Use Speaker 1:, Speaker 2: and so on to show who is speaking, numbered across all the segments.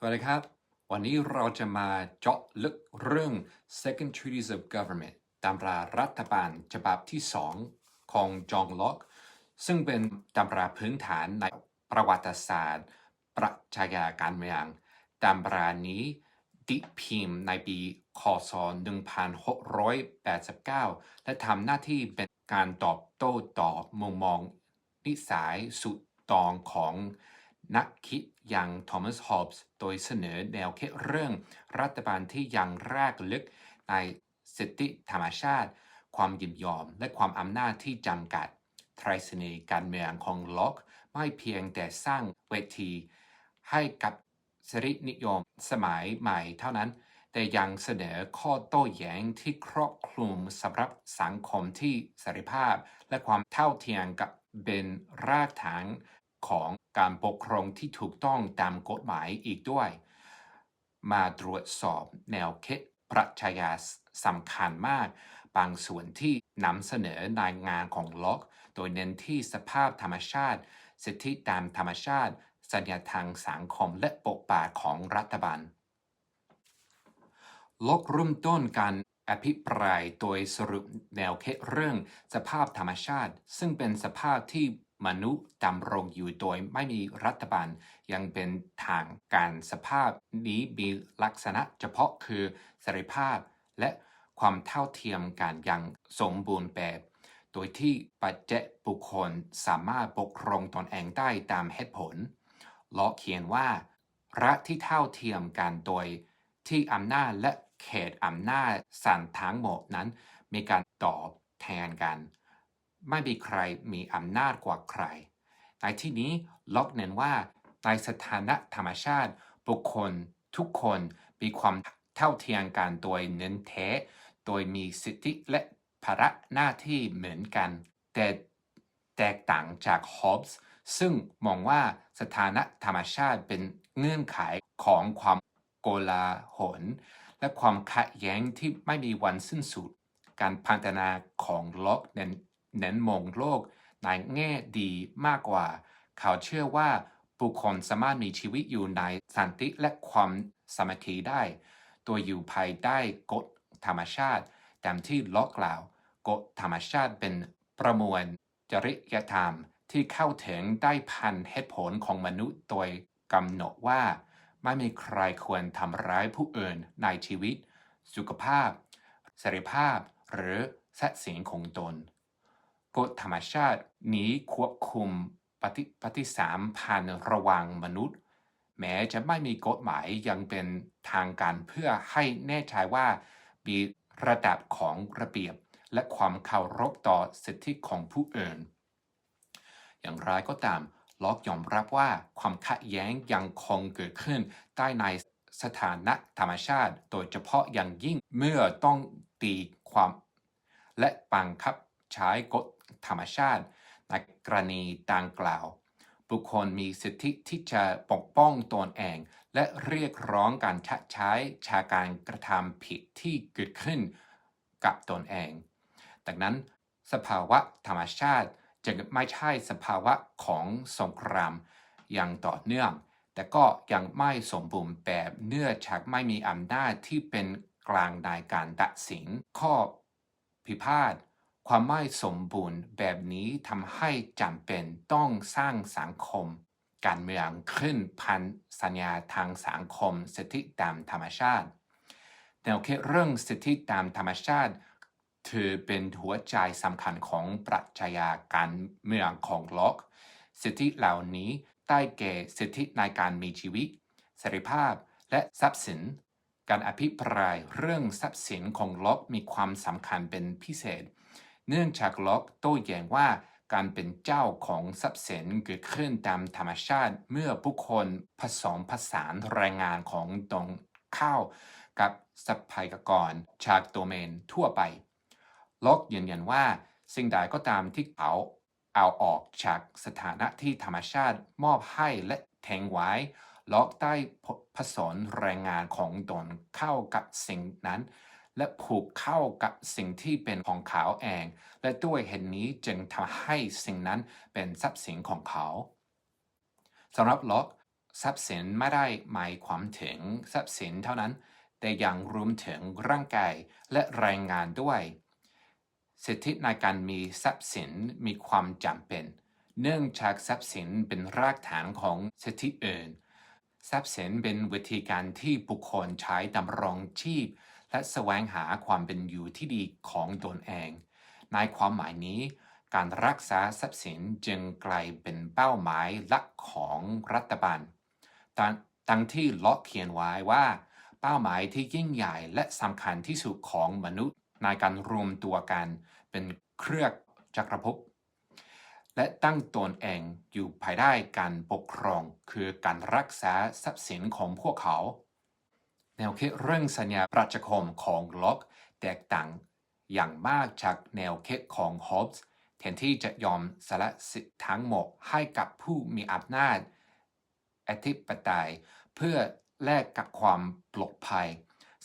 Speaker 1: สวัสดีครับ วันนี้เราจะมาเจาะลึกเรื่อง Second Treaties of Government ตำรารัฐบาลฉบับที่ 2 ของจอห์นล็อก ซึ่งเป็นตำราพื้นฐานในประวัติศาสตร์ ปรัชาการเมืองตำรานี้ติพิมพ์ในปีคศ 1689 และทำหน้าที่เป็นการตอบโต้ต่อมุมมองนิสัยสุดตองของ นักคิดอย่างทอมัส ฮอบส์ โดยเสนอแนวคิดเรื่องรัฐบาลที่ยังแรกลึกในสิทธิธรรมชาติ ความยินยอม และความอำนาจที่จำกัดไทรสนีการเมืองของล็อก ไม่เพียงแต่สร้างเวที ให้กับสรินิยมสมัยใหม่เท่านั้น แต่ยังเสนอข้อโต้แย้งที่ครอบคลุมสำหรับสังคมที่เสรีภาพ และความเท่าเทียมกับเป็นรากฐาน ของการปกครองที่ถูกต้องตามกฎหมายอีกด้วย มาตรวจสอบแนวคิดปรัชญาสำคัญมาก บางส่วนที่นำเสนอในงานของล็อก โดยเน้นที่สภาพธรรมชาติ สิทธิตามธรรมชาติ สัญญาทางสังคมและปกป่าของรัฐบาลล็อกเริ่มต้นการอภิปรายโดยสรุปแนวคิดเรื่องสภาพธรรมชาติ ซึ่งเป็นสภาพที่ มนุษย์ดำรงอยู่โดยไม่มีรัฐบาล ยังเป็นทางการสภาพนี้มีลักษณะเฉพาะคือเสรีภาพและความเท่าเทียมกันอย่างสมบูรณ์แบบ โดยที่ปัจเจกบุคคลสามารถปกครองตนเองได้ตามเหตุผลล็อเขียนว่ารัฐที่เท่าเทียมกันโดยที่อำนาจและเขตอำนาจสั่นทั้งหมดนั้น มีการตอบแทนกัน ไม่มีใครมีอำนาจกว่าใคร ในที่นี้ล็อกเน้นว่าในสถานะธรรมชาติ บุคคลทุกคนมีความเท่าเทียมกันโดยเน้นแท้โดยมีสิทธิและภาระหน้าที่เหมือนกัน แต่แตกต่างจากฮอบส์ซึ่งมองว่าสถานะธรรมชาติเป็นเงื่อนไขของความโกลาหลและความขัดแย้งที่ไม่มีวันสิ้นสุด การพัฒนาของล็อกเน้น เน้นมองโลกในแง่ดีมากกว่า เขาเชื่อว่าบุคคลสามารถมีชีวิตอยู่ในสันติและความสามัคคีได้ ตัวอยู่ภายใต้กฎธรรมชาติตามที่ล็อกกล่าว กฎธรรมชาติเป็นประมวลจริยธรรมที่เข้าถึงได้พันเหตุผลของมนุษย์โดยกำหนดว่า ไม่มีใครควรทำร้ายผู้อื่นในชีวิต สุขภาพเสรีภาพ หรือทรัพย์สินของตน กฎธรรมชาตินี้ควบคุมปฏิปฏิสามพันระหว่างมนุษย์ แม้จะไม่มีกฎหมายยังเป็นทางการเพื่อให้แน่ใจว่ามีระดับของระเบียบและความเคารพต่อสิทธิของผู้อื่น อย่างไรก็ตามล็อกยอมรับว่าความขัดแย้งยังคงเกิดขึ้นใต้ในสถานะธรรมชาติ โดยเฉพาะอย่างยิ่งเมื่อต้องตีความ และบังคับ ใช้กฎธรรมชาติในกรณีดังกล่าว บุคคลมีสิทธิที่จะปกป้องตนเอง และเรียกร้องการชใช้ชาการกระทำผิดที่เกิดขึ้นกับตนเอง ดังนั้น สภาวะธรรมชาติจึงไม่ใช่สภาวะของสงครามอย่างต่อเนื่อง แต่ก็ยังไม่สมบูรณ์แบบเนื่องจากไม่มีอำนาจที่เป็นกลางในการตัดสินข้อพิพาท ความไม่สมบูรณ์แบบนี้ทำให้จำเป็นต้องสร้างสังคม การเมืองขึ้นพันสัญญาทางสังคมสิทธิตามธรรมชาติแนวคิดเรื่องสิทธิตามธรรมชาติ ถือเป็นหัวใจสำคัญของปรัชญาการเมืองของล็อก สิทธิเหล่านี้ได้แก่สิทธิในการมีชีวิตเสรีภาพและทรัพย์สิน การอภิปรายเรื่องทรัพย์สินของล็อกมีความสำคัญเป็นพิเศษ เนื่องจากล็อกโต้แย้งว่าการเป็นเจ้าของทรัพย์สินเกิดขึ้นตามธรรมชาติเมื่อผู้คนผสมผสานแรงงานของตรงข้าวกับทรัพยากรจากโดเมนทั่วไป ล็อกยืนยันว่า สิ่งใดก็ตามที่เขาเอาออกจากสถานะที่ธรรมชาติมอบให้และแทงไว้ ล็อกได้ผสมแรงงานของตนเข้ากับสิ่งนั้น และผูกเข้ากับสิ่งที่เป็นของเขาเอง และด้วยเหตุนี้จึงทำให้สิ่งนั้นเป็นทรัพย์สินของเขาสำหรับล็อกทรัพย์สินไม่ได้หมายความถึงทรัพย์สินเท่านั้น แต่ยังรวมถึงร่างกายและแรงงานด้วย สิทธิในการมีทรัพย์สินมีความจำเป็น เนื่องจากทรัพย์สินเป็นรากฐานของสิทธิอื่น ทรัพย์สินเป็นวิธีการที่บุคคลใช้ดำรงชีพ และแสวงหาความเป็นอยู่ที่ดีของตนเอง ในความหมายนี้การรักษาทรัพย์สินจึงกลายเป็นเป้าหมายหลักของรัฐบาลดังดังที่ล็อกเขียนไว้ว่า เป้าหมายที่ยิ่งใหญ่และสำคัญที่สุดของมนุษย์ ในการรวมตัวกันเป็นเครือจักรภพและตั้งตนเองอยู่ภายใต้การปกครอง คือการรักษาทรัพย์สินของพวกเขา แนวคิดเรื่องสัญญาประชาคมของล็อกแตกต่างอย่างมากจากแนวคิดของฮอบส์แทนที่จะยอมสละสิทธิ์ทั้งหมดให้กับผู้มีอำนาจอธิปไตย เพื่อแลกกับความปลอดภัย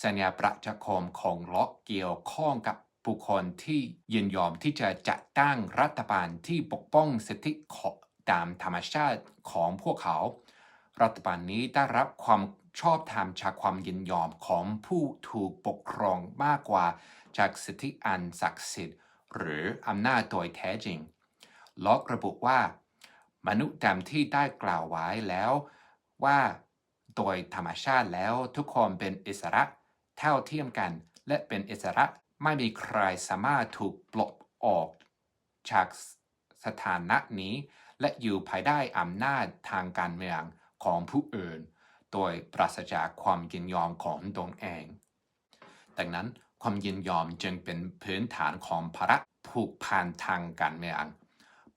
Speaker 1: สัญญาประชาคมของล็อกเกี่ยวข้องกับบุคคลที่ยินยอมที่จะจัดตั้งรัฐบาลที่ปกป้องสิทธิตามธรรมชาติของพวกเขา รัฐบาลนี้ได้รับความ ชอบธรรมจากความยินยอมของผู้ถูกปกครองมากกว่าจากสิทธิอันศักดิ์สิทธิ์ หรืออำนาจโดยแท้จริงล็อกระบุว่า มนุษย์ตามที่ได้กล่าวไว้แล้วว่าโดยธรรมชาติแล้วทุกคนเป็นอิสระเท่าเทียมกัน และเป็นอิสระไม่มีใครสามารถถูกปลดออก จากสถานะนี้ และอยู่ภายใต้อำนาจทางการเมืองของผู้อื่น โดยปราศจากความยินยอมของตนเอง ดังนั้นความยินยอมจึงเป็นพื้นฐานของภาระผูกพันทางการเมือง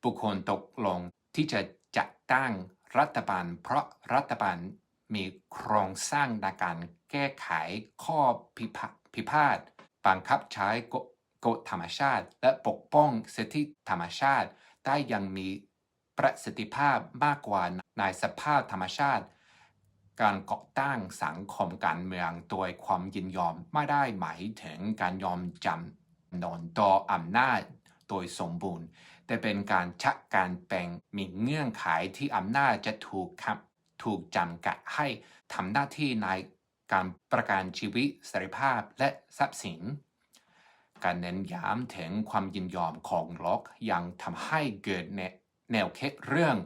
Speaker 1: บุคคลตกลงที่จะจัดตั้งรัฐบาล เพราะรัฐบาลมีโครงสร้างในการแก้ไขข้อพิพาพิพาทบังคับใช้กฎกฎธรรมชาติ และปกป้องสิทธิธรรมชาติ ได้อยังมีประสิทธิภาพมากกว่าในสภาพธรรมชาติ การก่อตั้งสังคมการเมืองโดยความยินยอมไม่ได้หมายถึงการยอมจำนนต่ออำนาจโดยสมบูรณ์ แต่เป็นการชักการแปลงมีเงื่อนไขที่อำนาจจะถูกครับถูกจำกัดให้ทำหน้าที่ในการประกันชีวิตเสรีภาพและทรัพย์สิน การเน้นย้ำถึงความยินยอมของล็อกยังทำให้เกิดแนแนวคิดเรื่อง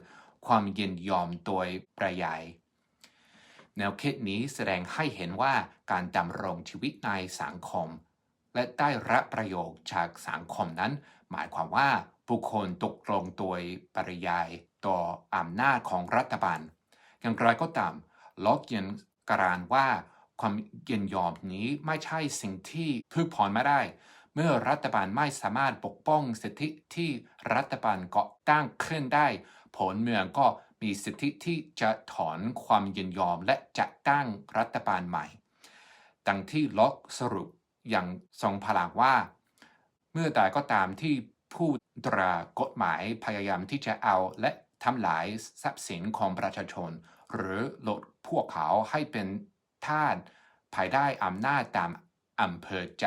Speaker 1: ความยินยอมโดยประยาย แนวคิดนี้แสดงให้เห็นว่าการดำรงชีวิตในสังคม และได้รับประโยชน์จากสังคมนั้น หมายความว่าบุคคลตกลงโดยปริยายต่ออำนาจของรัฐบาล อย่างไรก็ตามล็อกยังการานว่าความยินยอมนี้ไม่ใช่สิ่งที่พึกพรไม่ได้ เมื่อรัฐบาลไม่สามารถปกป้องสิทธิที่รัฐบาลก่อตั้งขึ้นได้ ผลเมืองก็ มีสิทธิที่จะถอนความยินยอมและจะตั้งรัฐบาลใหม่ ดังที่ล็อกสรุปอย่างทรงพลังว่า เมื่อใดก็ตามที่ผู้ตรากฎหมายพยายามที่จะเอาและทำลายทรัพย์สินของประชาชน หรือลดพวกเขาให้เป็นทาสภายใต้อำนาจตามอำเภอใจ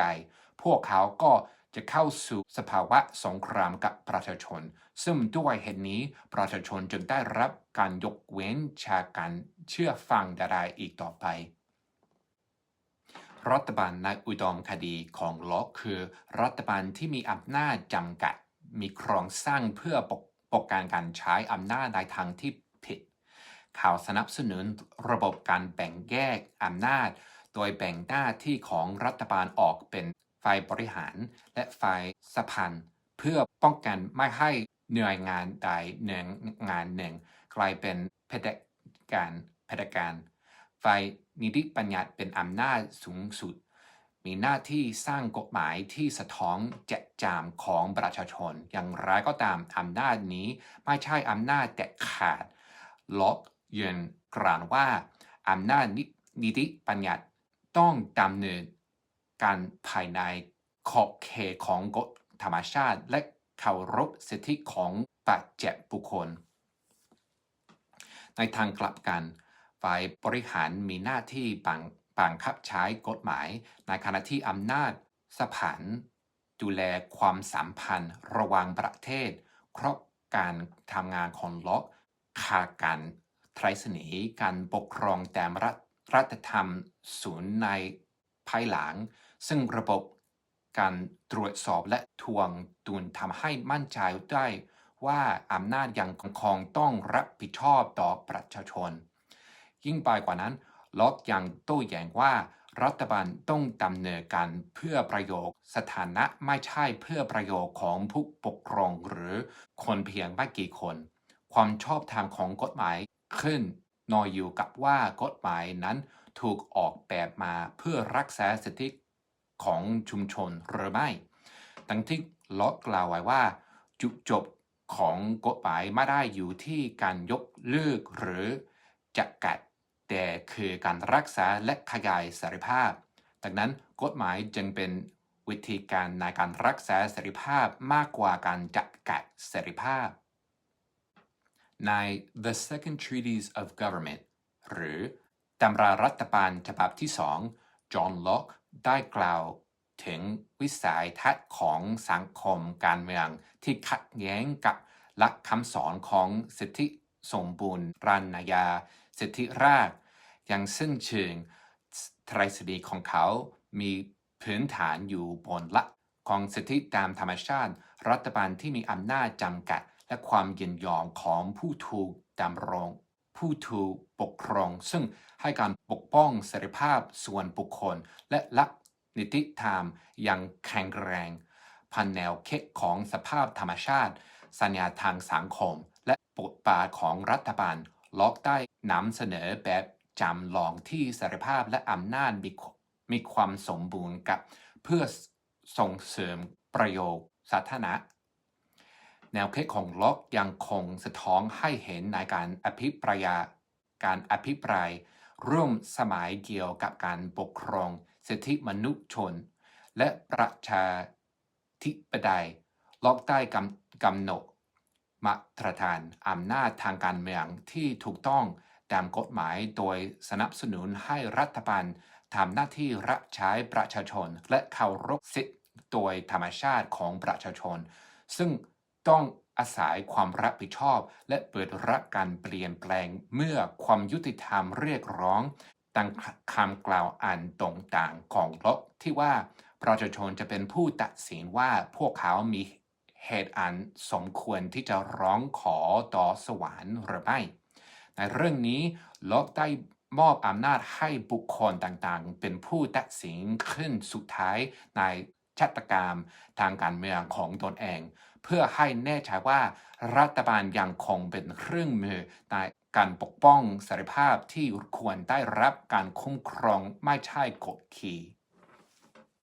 Speaker 1: พวกเขาก็ จะเข้าสู่สภาวะสงครามกับประชาชน ซึ่งด้วยเหตุนี้ประชาชนจึงได้รับการยกเว้นจากการเชื่อฟังใดๆอีกต่อไป รัฐบาลในอุดมคดีของล็อกคือ รัฐบาลที่มีอำนาจจำกัด มีโครงสร้างเพื่อปกปกการการใช้อำนาจในทางที่ผิด ข่าวสนับสนุนระบบการแบ่งแยกอำนาจ โดยแบ่งหน้าที่ของรัฐบาลออกเป็น ฝ่ายบริหาร และฝ่ายสะพานเพื่อป้องกันไม่ให้หน่วยงานใดหนึ่งงานหนึ่ง กลายเป็นเผดการเผดการฝ่ายนิติบัญญัติเป็นอำนาจสูงสุด มีหน้าที่สร้างกฎหมายที่สะท้อนแจกจามของประชาชน อย่างไรก็ตามอำนาจนี้ไม่ใช่อำนาจแตกขาด ล็อกยืนกรานว่าอำนาจนิติบัญญัติต้องดำเนิน การภายในขอบเขตของกฎธรรมชาติ และเคารพสิทธิของปัจเจกบุคคล ในทางกลับกัน ฝ่ายบริหารมีหน้าที่บังบังคับใช้กฎหมาย ในขณะที่อำนาจสะพานดูแลความสัมพันธ์ระหว่างประเทศเพราะการทำงานของล็อกขาการไทรสนีย์การปกครองแตามรัฐรัฐธรรมศูนย์ในภายหลัง ซึ่งระบบการตรวจสอบและทวงดุลทำให้มั่นใจได้ว่าอำนาจยังคงต้องรับผิดชอบต่อประชาชน ยิ่งไปกว่านั้นล็อกยังโต้แย้งว่ารัฐบาลต้องดำเนินการเพื่อประโยชน์สถานะไม่ใช่เพื่อประโยชน์ของผู้ปกครองหรือคนเพียงไม่กี่คน ความชอบธรรมของกฎหมายขึ้นนอยอยู่กับว่ากฎหมายนั้นถูกออกแบบมาเพื่อรักษาสิทธิ ของชุมชนหรือไม่ดังที่ล็อกกล่าวไว้ว่า จุดจบของกฎหมายไม่ได้อยู่ที่การยกเลิกหรือจะกัด แต่คือการรักษาและขยายเสรีภาพ ดังนั้นกฎหมายจึงเป็นวิธีการในการรักษาเสรีภาพมากกว่าการจัดกัดเสรีภาพ ใน The Second Treatise of Government หรือตำรารัฐบาลฉบับที่สอง จอห์นล็อกได้กล่าวถึงวิสัยทัศน์ของสังคมการเมืองที่ขัดแย้งกับหลักคำสอนของสิทธิสมบูรณ์รันยา สิทธิราชอย่างสิ้นเชิงทฤษฎีของเขา มีพื้นฐานอยู่บนหลักของสิทธิตามธรรมชาติ รัฐบาลที่มีอำนาจจำกัด และความยินยอมของผู้ถูกดำรง ผู้ถูกปกครอง ซึ่งให้การปกป้องเสรีภาพส่วนบุคคล และหลักนิติธรรมอย่างแข็งแรง พันแนวเคิดของสภาพธรรมชาติ สัญญาทางสังคม และบทบาทของรัฐบาล ล็อกได้นำเสนอแบบจำลองที่เสรีภาพและอำนาจมีมีความสมบูรณ์กับ เพื่อส่งเสริมประโยชน์สาธารณะ แนวคิดของล็อกยังคงสะท้อนให้เห็นในการอภิปรายการอภิปรายร่วมสมัยเกี่ยวกับการปกครองสิทธิมนุษยชน และประชาธิปไตยล็อกได้กำกำหนดมาตรฐานอำนาจทางการเมืองที่ถูกต้องตามกฎหมายโดยสนับสนุนให้รัฐบาลทำหน้าที่รับใช้ประชาชน และเคารพสิทธิโดยธรรมชาติของประชาชน ซึ่ง ต้องอาศัยความรับผิดชอบ และเปิดรับการเปลี่ยนแปลงเมื่อความยุติธรรมเรียกร้องดังคำกล่าวอันตรงต่างของโลกที่ว่าประชาชนจะเป็นผู้ตัดสินว่าพวกเขามีเหตุอันสมควรที่จะร้องขอต่อสวรรค์หรือไม่ ในเรื่องนี้โลกได้มอบอำนาจให้บุคคลต่างๆ เป็นผู้ตัดสินขึ้นสุดท้ายในชะตากรรมทางการเมืองของตนเอง เพื่อให้แน่ใจว่ารัฐบาลยังคงเป็นเครื่องมือในการปกป้องเสรีภาพที่ควรได้รับการคุ้มครองไม่ใช่กดขี่